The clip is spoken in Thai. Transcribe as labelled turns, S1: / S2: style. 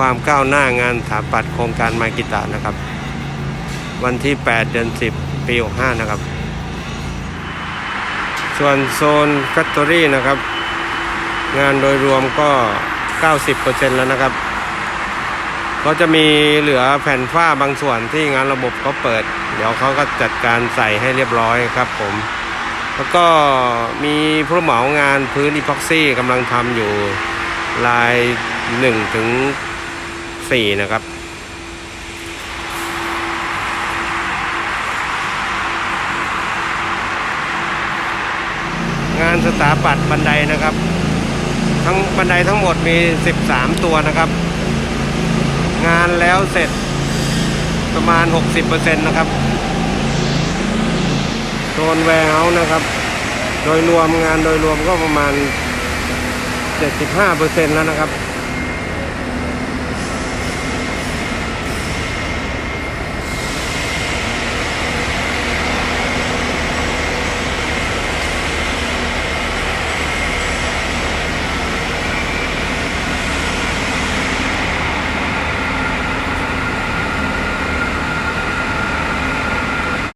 S1: ความก้าวหน้างานสถาปัตย์โครงการมากิตะนะครับ วันที่ 8 เดือน 10 ปี 65 นะครับ ส่วนโซนแฟคทอรี่นะครับ งานโดยรวมก็ 90%แล้วนะครับเขาจะมีเหลือแผ่นฝ้าบางส่วนที่งานระบบเขาเปิด เดี๋ยวเขาก็จัดการใส่ให้เรียบร้อยครับผม แล้วก็มีผู้เหมางานพื้นอีพ็อกซี่กำลังทำอยู่ลาย1ถึง 4นะครับงานสถาปัตย์บันไดนะครับ ทั้งบันไดทั้งหมดมี 13 ตัวนะครับ งานแล้วเสร็จประมาณ 60%นะครับโซนแวร์เฮาส์นะครับ โดยรวมงานโดยรวมก็ประมาณ 75%แล้วนะครับ